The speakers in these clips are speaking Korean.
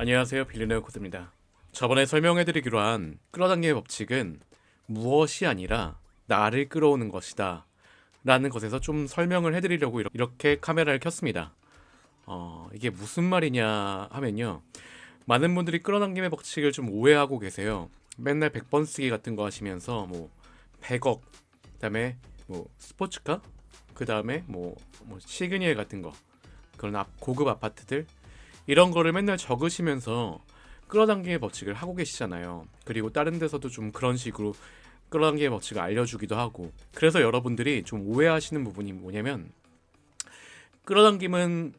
안녕하세요 빌리네어 코드입니다. 저번에 설명해드리기로 한 끌어당김의 법칙은 무엇이 아니라 나를 끌어오는 것이다 라는 것에서 좀 설명을 해드리려고 이렇- 이렇게 카메라를 켰습니다. 어, 이게 무슨 말이냐 하면요. 많은 분들이 끌어당김의 법칙을 좀 오해하고 계세요. 맨날 100번 쓰기 같은 거 하시면서 뭐 100억 그다음에 뭐 스포츠카 그다음에 뭐, 뭐 시그니엘 같은 거 그런 앞- 고급 아파트들 이런 거를 맨날 적으시면서 끌어당김의 법칙을 하고 계시잖아요. 그리고 다른 데서도 좀 그런 식으로 끌어당김의 법칙을 알려주기도 하고 그래서 여러분들이 좀 오해하시는 부분이 뭐냐면 끌어당김은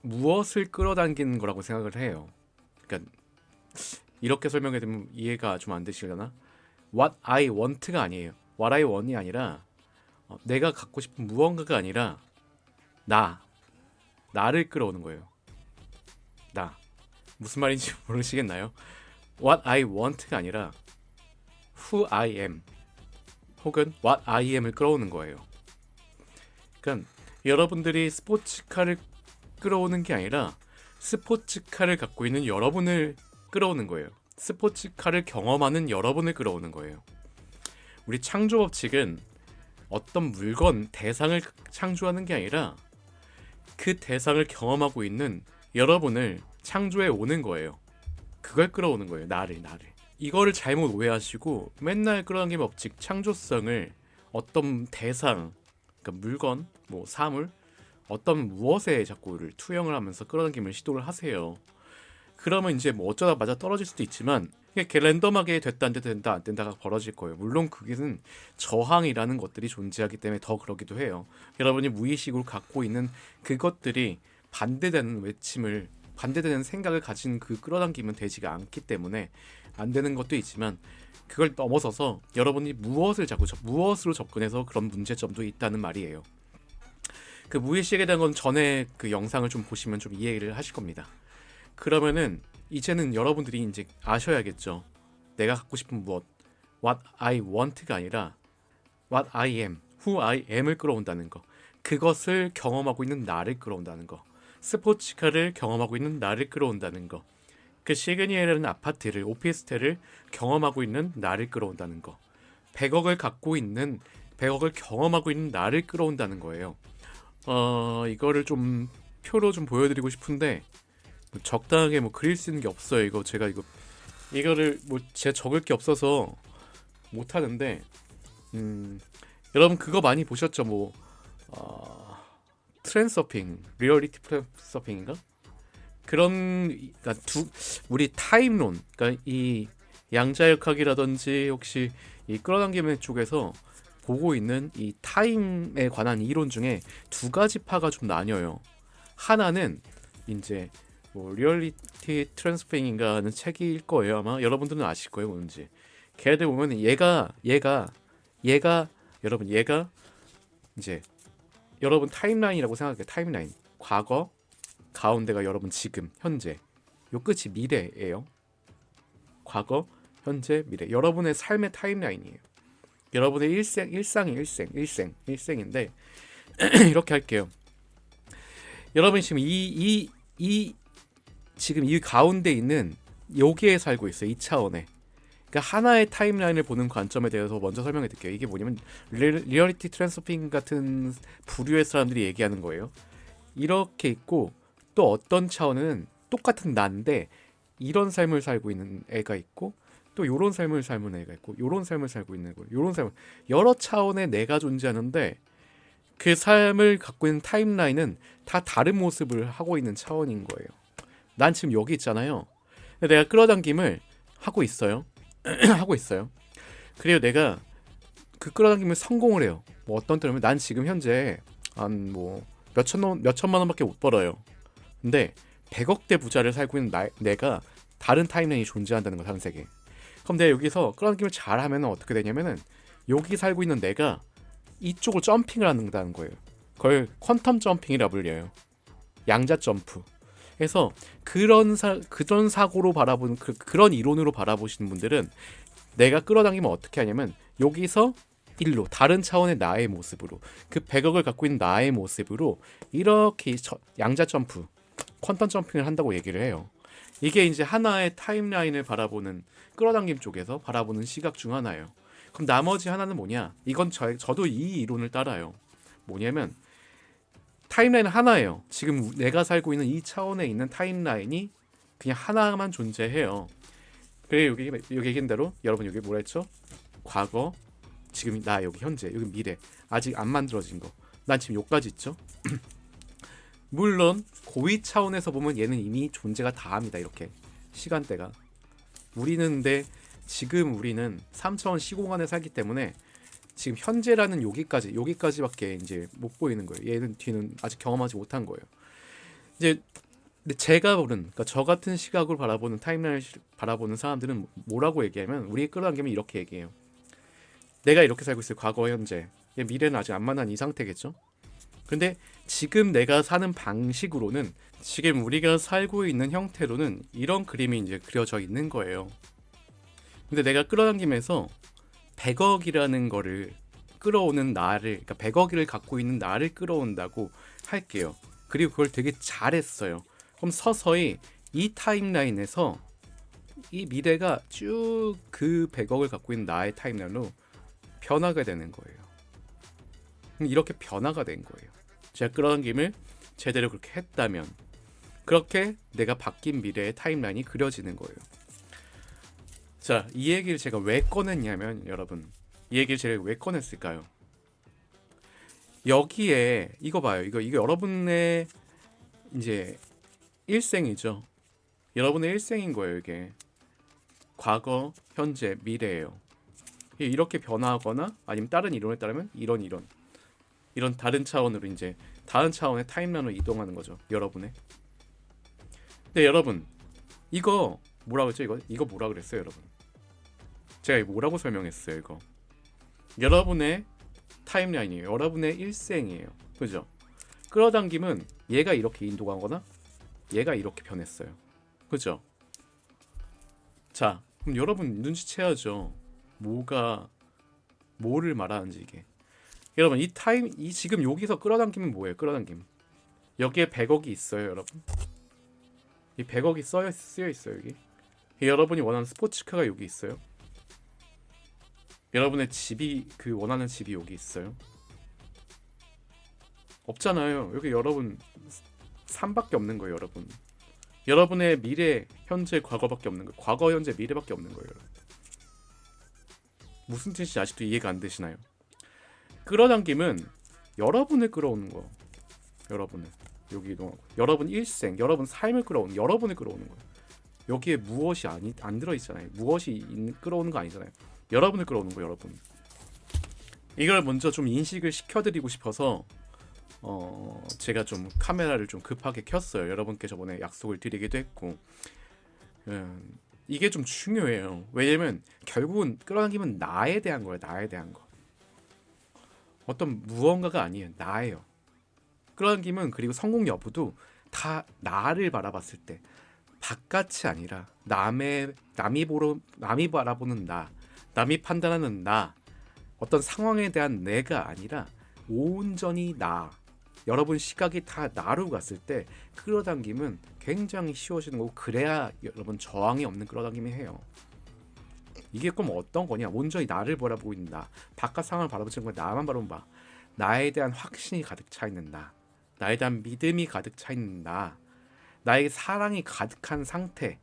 무엇을 끌어당기는 거라고 생각을 해요. 그러니까 이렇게 설명해 드리면 이해가 좀 안 되시려나? What I want가 아니에요. What I want이 아니라 어, 내가 갖고 싶은 무언가가 아니라 나 나를 끌어오는 거예요. 나 무슨 말인지 모르시겠나요? What I want가 아니라 Who I am 혹은 What I am을 끌어오는 거예요. 그러니까 여러분들이 스포츠카를 끌어오는 게 아니라 스포츠카를 갖고 있는 여러분을 끌어오는 거예요. 스포츠카를 경험하는 여러분을 끌어오는 거예요. 우리 창조 법칙은 어떤 물건, 대상을 창조하는 게 아니라 그 대상을 경험하고 있는 여러분을 창조해 오는 거예요. 그걸 끌어오는 거예요. 나를 나를. 이거를 잘못 오해하시고 맨날 끌어당김 법칙 창조성을 어떤 대상, 그러니까 물건, 뭐 사물, 어떤 무엇에 자꾸를 투영을 하면서 끌어당김을 시도를 하세요. 그러면 이제 뭐 어쩌다 맞아 떨어질 수도 있지만 이게 랜덤하게 됐다 안 됐다 된다 안 된다가 벌어질 거예요. 물론 그게는 저항이라는 것들이 존재하기 때문에 더 그러기도 해요. 여러분이 무의식으로 갖고 있는 그것들이 반대되는 외침을 반대되는 생각을 가진 그 끌어당김은 되지가 않기 때문에 안 되는 것도 있지만 그걸 넘어서서 여러분이 무엇을 자꾸 접- 무엇으로 접근해서 그런 문제점도 있다는 말이에요. 그 무의식에 대한 건 전에 그 영상을 좀 보시면 좀 이해를 하실 겁니다. 그러면은 이제는 여러분들이 이제 아셔야겠죠. 내가 갖고 싶은 무엇, what I want가 아니라 what I am, who I am을 끌어온다는 거. 그것을 경험하고 있는 나를 끌어온다는 거. 스포츠카를 경험하고 있는 나를 끌어온다는 거. 그 시그니엘이라는 아파트를 오피스텔을 경험하고 있는 나를 끌어온다는 거. 100억을 갖고 있는 100억을 경험하고 있는 나를 끌어온다는 거예요. 어 이거를 좀 표로 좀 보여드리고 싶은데 뭐 적당하게 뭐 그릴 수 있는 게 없어요. 이거 제가 이거 이거를 뭐 제가 적을 게 없어서 못 하는데 음 여러분 그거 많이 보셨죠? 뭐 어, 트랜서핑, 리얼리티 트랜서핑인가? 그런 그러니까 두 우리 타임론, 그러니까 이 양자역학이라든지 혹시 이 끌어당김의 쪽에서 보고 있는 이 타임에 관한 이론 중에 두 가지 파가 좀 나뉘어요. 하나는 이제 뭐 리얼리티 트랜스페인인가 하는 책일 거예요 아마 여러분들은 아실 거예요 뭔지 걔네들 보면 얘가 얘가 얘가 여러분 얘가 이제 여러분 타임라인이라고 생각해요. 타임라인. 과거 가운데가 여러분 지금 현재. 요 끝이 미래예요. 과거 현재 미래. 여러분의 삶의 타임라인이에요. 여러분의 일생 일상이 일생 일생 일생인데 이렇게 할게요. 여러분 지금 이 이 이 지금 이 가운데 있는 여기에 살고 있어요. 이 차원에. 그러니까 하나의 타임라인을 보는 관점에 대해서 먼저 설명해 드릴게요. 이게 뭐냐면 리, 리얼리티 트랜스핑 같은 부류의 사람들이 얘기하는 거예요. 이렇게 있고 또 어떤 차원은 똑같은 난데 이런 삶을 살고 있는 애가 있고 또 요런 삶을 살는 애가 있고 요런 삶을 살고 있는 거 요런 삶을 여러 차원의 내가 존재하는데 그 삶을 갖고 있는 타임라인은 다 다른 모습을 하고 있는 차원인 거예요. 난 지금 여기 있잖아요. 내가 끌어당김을 하고 있어요. 하고 있어요. 그리고 내가 그 끌어당김을 성공을 해요. 뭐 어떤 때는 난 지금 현재 한 뭐 몇천 원, 몇천만 원밖에 못 벌어요. 근데 100억대 부자를 살고 있는 나, 내가 다른 타임라인이 존재한다는 거 다른 세계. 그럼 내가 여기서 끌어당김을 잘하면 어떻게 되냐면은 여기 살고 있는 내가 이쪽을 점핑을 한다는 거예요. 그걸 퀀텀 점핑이라 불려요. 양자 점프. 그래서 그런 사 그런 사고로 바라보는 그, 그런 이론으로 바라보시는 분들은 내가 끌어당기면 어떻게 하냐면 여기서 일로 다른 차원의 나의 모습으로 그 100억을 갖고 있는 나의 모습으로 이렇게 저- 양자 점프 퀀텀 점핑을 한다고 얘기를 해요. 이게 이제 하나의 타임라인을 바라보는 끌어당김 쪽에서 바라보는 시각 중 하나예요. 그럼 나머지 하나는 뭐냐? 이건 저, 저도 이 이론을 따라요. 뭐냐면 타임라인은 하나예요. 지금 내가 살고 있는 이 차원에 있는 타임라인이 그냥 하나만 존재해요. 그래 여기 여기 얘기한 대로 여러분 여기 뭐라 했죠? 과거, 지금 나 여기 현재, 여기 미래 아직 안 만들어진 거. 난 지금 여기까지 있죠. 물론 고위 차원에서 보면 얘는 이미 존재가 다합니다. 이렇게 시간대가 우리는 근데 지금 우리는 3차원 시공간에 살기 때문에 지금 현재라는 여기까지 여기까지밖에 이제 못 보이는 거예요. 얘는 뒤는 아직 경험하지 못한 거예요. 이제 제가 보는 그러니까 저 같은 시각을 바라보는 타임라인을 시- 바라보는 사람들은 뭐라고 얘기하면 우리 끌어당기면 이렇게 얘기해요. 내가 이렇게 살고 있어요. 과거, 현재. 얘 미래는 아직 안 만난 이 상태겠죠. 근데 지금 내가 사는 방식으로는 지금 우리가 살고 있는 형태로는 이런 그림이 이제 그려져 있는 거예요. 근데 내가 끌어당기면서 100억이라는 거를 끌어오는 나를 그러니까 100억을 갖고 있는 나를 끌어온다고 할게요. 그리고 그걸 되게 잘했어요. 그럼 서서히 이 타임라인에서 이 미래가 쭉 그 100억을 갖고 있는 나의 타임라인으로 변화가 되는 거예요. 그럼 이렇게 변화가 된 거예요. 제가 끌어당김을 제대로 그렇게 했다면 그렇게 내가 바뀐 미래의 타임라인이 그려지는 거예요. 자, 이 얘기를 제가 왜 꺼냈냐면 여러분, 이 얘기를 제가 왜 꺼냈을까요? 여기에 이거 봐요. 이거 이거 여러분의 이제 일생이죠. 여러분의 일생인 거예요, 이게. 과거, 현재, 미래예요. 이렇게 변화하거나 아니면 다른 이론에 따르면 이런 이론. 이런 다른 차원으로 이제 다른 차원의 타임라인으로 이동하는 거죠. 여러분의. 네, 여러분. 이거 뭐라 그랬죠? 이거 이거 뭐라 그랬어요, 여러분? 제가 뭐라고 설명했어요, 이거. 여러분의 타임라인이에요. 여러분의 일생이에요. 그죠? 끌어당김은 얘가 이렇게 인도가거나 얘가 이렇게 변했어요. 그죠? 자, 그럼 여러분 눈치채야죠. 뭐가 뭐를 말하는지 이게. 여러분 이 타임 이 지금 여기서 끌어당기면 뭐예요? 끌어당김. 여기에 100억이 있어요, 여러분. 이 100억이 써 쓰여 있어요, 여기. 여러분이 원하는 스포츠카가 여기 있어요. 여러분의 집이 그 원하는 집이 여기 있어요. 없잖아요. 여기 여러분 삶밖에 없는 거예요, 여러분. 여러분의 미래, 현재, 과거밖에 없는 거예요. 과거, 현재, 미래밖에 없는 거예요. 무슨 뜻인지 아직도 이해가 안 되시나요? 끌어당김은 여러분을 끌어오는 거. 여러분을 여기 이동하고 여러분 일생, 여러분 삶을 끌어오는 여러분을 끌어오는 거예요. 여기에 무엇이 아니 안 들어 있잖아요. 무엇이 있- 끌어오는 거 아니잖아요. 여러분을 끌어오는 거 여러분. 이걸 먼저 좀 인식을 시켜드리고 싶어서 어 제가 좀 카메라를 좀 급하게 켰어요. 여러분께 저번에 약속을 드리기도 했고 음, 이게 좀 중요해요. 왜냐면 결국은 끌어당기면 나에 대한 거예요. 나에 대한 거. 어떤 무언가가 아니에요. 나예요. 끌어당김은 그리고 성공 여부도 다 나를 바라봤을 때 바깥이 아니라 남의 남이 보러 남이 바라보는 나, 남이 판단하는 나, 어떤 상황에 대한 내가 아니라 온전히 나. 여러분 시각이 다 나로 갔을 때 끌어당김은 굉장히 쉬워지는 거고 그래야 여러분 저항이 없는 끌어당김이 해요. 이게 그럼 어떤 거냐? 온전히 나를 바라보고 있는 나, 바깥 상황을 바라보지 않고 나만 바라보면 봐. 나에 대한 확신이 가득 차 있는 나, 나에 대한 믿음이 가득 차 있는 나, 나에게 사랑이 가득한 상태.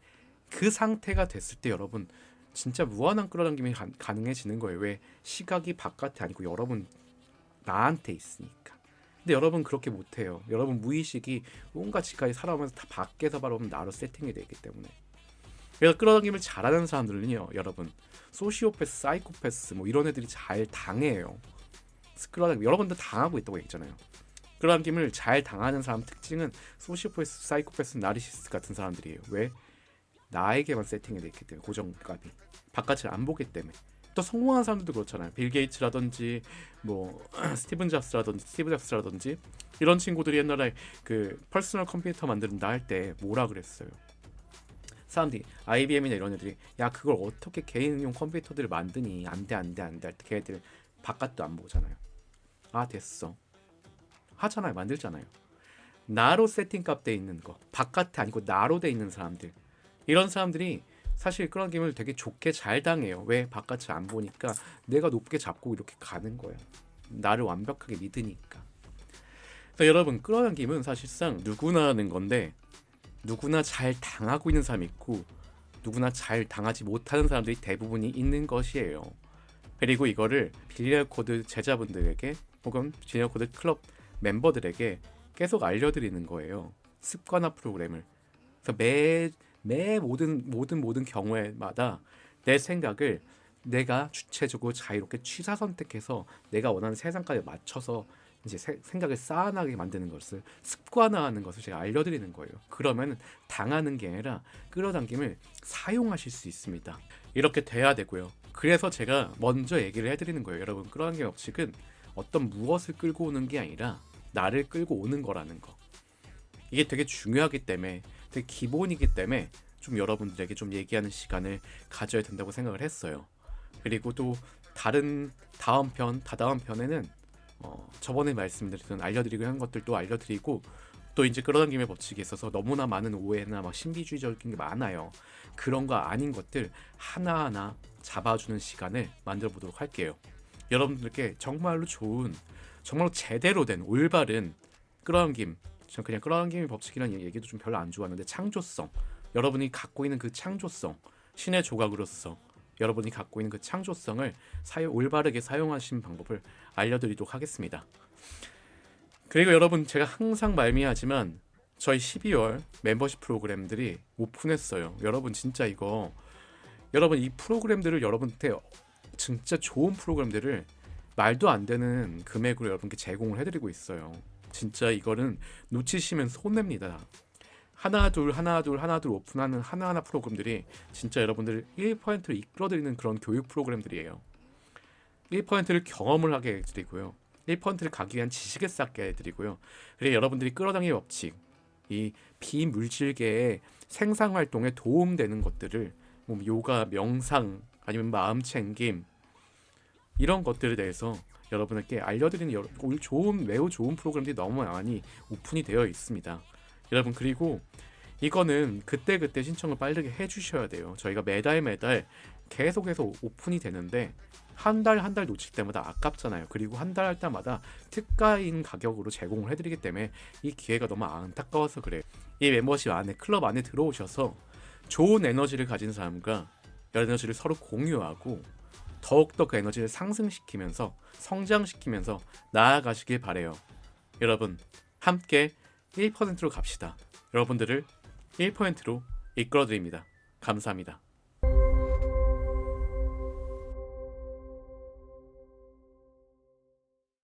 그 상태가 됐을 때 여러분 진짜 무한한 끌어당김이 가, 가능해지는 거예요. 왜 시각이 바깥에 아니고 여러분 나한테 있으니까. 근데 여러분 그렇게 못해요. 여러분 무의식이 온갖 짓까지 살아오면서 다 밖에서 바라보면 나로 세팅이 되기 때문에. 그래서 끌어당김을 잘하는 사람들은요, 여러분 소시오패스, 사이코패스 뭐 이런 애들이 잘 당해요. 끌어당김 여러분도 당하고 있다고 했잖아요. 끌어당김을 잘 당하는 사람 특징은 소시오패스, 사이코패스, 나리시스트 같은 사람들이에요. 왜? 나에게만 세팅이 돼 있기 때문에 고정값이 바깥을 안 보기 때문에 또 성공한 사람들도 그렇잖아요. 빌 게이츠라든지 뭐 스티븐 잡스라든지 스티브 잡스라든지 이런 친구들이 옛날에 그 퍼스널 컴퓨터 만든다 할 때 뭐라 그랬어요. 사람들이 IBM이나 이런 애들이 야 그걸 어떻게 개인용 컴퓨터들을 만드니 안돼 안돼 안돼 할 때 걔네들 바깥도 안 보잖아요. 아 됐어 하잖아요 만들잖아요. 나로 세팅값 돼 있는 거 바깥에 아니고 나로 돼 있는 사람들 이런 사람들이 사실 끌어당김을 되게 좋게 잘 당해요. 왜 바깥을 안 보니까 내가 높게 잡고 이렇게 가는 거야. 나를 완벽하게 믿으니까. 그래서 여러분 끌어당 김은 사실상 누구나 하는 건데 누구나 잘 당하고 있는 사람이 있고 누구나 잘 당하지 못하는 사람들이 대부분이 있는 것이에요. 그리고 이거를 빌리얼 코드 제자분들에게 혹은 빌리얼 코드 클럽 멤버들에게 계속 알려드리는 거예요. 습관화 프로그램을. 그래서 매, 매 모든 모든 모든 경우에마다 내 생각을 내가 주체적으로 자유롭게 취사 선택해서 내가 원하는 세상까지 맞춰서 이제 세- 생각을 쌓아나게 만드는 것을 습관화하는 것을 제가 알려드리는 거예요. 그러면 당하는 게 아니라 끌어당김을 사용하실 수 있습니다. 이렇게 돼야 되고요. 그래서 제가 먼저 얘기를 해드리는 거예요. 여러분 끌어당김 법칙은 어떤 무엇을 끌고 오는 게 아니라 나를 끌고 오는 거라는 거. 이게 되게 중요하기 때문에 되게 기본이기 때문에 좀 여러분들에게 좀 얘기하는 시간을 가져야 된다고 생각을 했어요. 그리고 또 다른 다음 편, 다다음 편에는 어, 저번에 말씀드렸던 알려드리고 한 것들도 알려드리고 또 이제 끌어당김의 법칙에 있어서 너무나 많은 오해나 막 신비주의적인 게 많아요. 그런 거 아닌 것들 하나하나 잡아주는 시간을 만들어 보도록 할게요. 여러분들께 정말로 좋은, 정말로 제대로 된 올바른 끌어당김, 전 그냥 끌어당김의 법칙이라는 얘기도 좀 별로 안 좋아하는데 창조성, 여러분이 갖고 있는 그 창조성, 신의 조각으로서 여러분이 갖고 있는 그 창조성을 사용, 올바르게 사용하시는 방법을 알려드리도록 하겠습니다. 그리고 여러분 제가 항상 말미하지만 저희 12월 멤버십 프로그램들이 오픈했어요. 여러분 진짜 이거 여러분 이 프로그램들을 여러분한테 진짜 좋은 프로그램들을 말도 안 되는 금액으로 여러분께 제공을 해드리고 있어요. 진짜 이거는 놓치시면 손해입니다. 하나 둘 하나 둘 하나 둘 오픈하는 하나하나 프로그램들이 진짜 여러분들 1%를 이끌어드리는 그런 교육 프로그램들이에요. 1%를 경험을 하게 해드리고요. 1%를 가기 위한 지식을 쌓게 해드리고요. 그리고 여러분들이 끌어당기는 법칙, 이 비물질계의 생산 활동에 도움되는 것들을 뭐 요가, 명상, 아니면 마음 챙김 이런 것들에 대해서 여러분에게 알려드리는 여러, 좋은 매우 좋은 프로그램들이 너무 많이 오픈이 되어 있습니다. 여러분 그리고 이거는 그때 그때 신청을 빠르게 해주셔야 돼요. 저희가 매달 매달 계속해서 오픈이 되는데 한 달 한달 놓칠 때마다 아깝잖아요. 그리고 한 달 할 때마다 특가인 가격으로 제공을 해드리기 때문에 이 기회가 너무 안타까워서 그래요. 이 멤버십 안에 클럽 안에 들어오셔서 좋은 에너지를 가진 사람과 에너지를 서로 공유하고 더욱더 그 에너지를 상승시키면서 성장시키면서 나아가시길 바래요. 여러분 함께 1%로 갑시다. 여러분들을 1%로 이끌어드립니다. 감사합니다.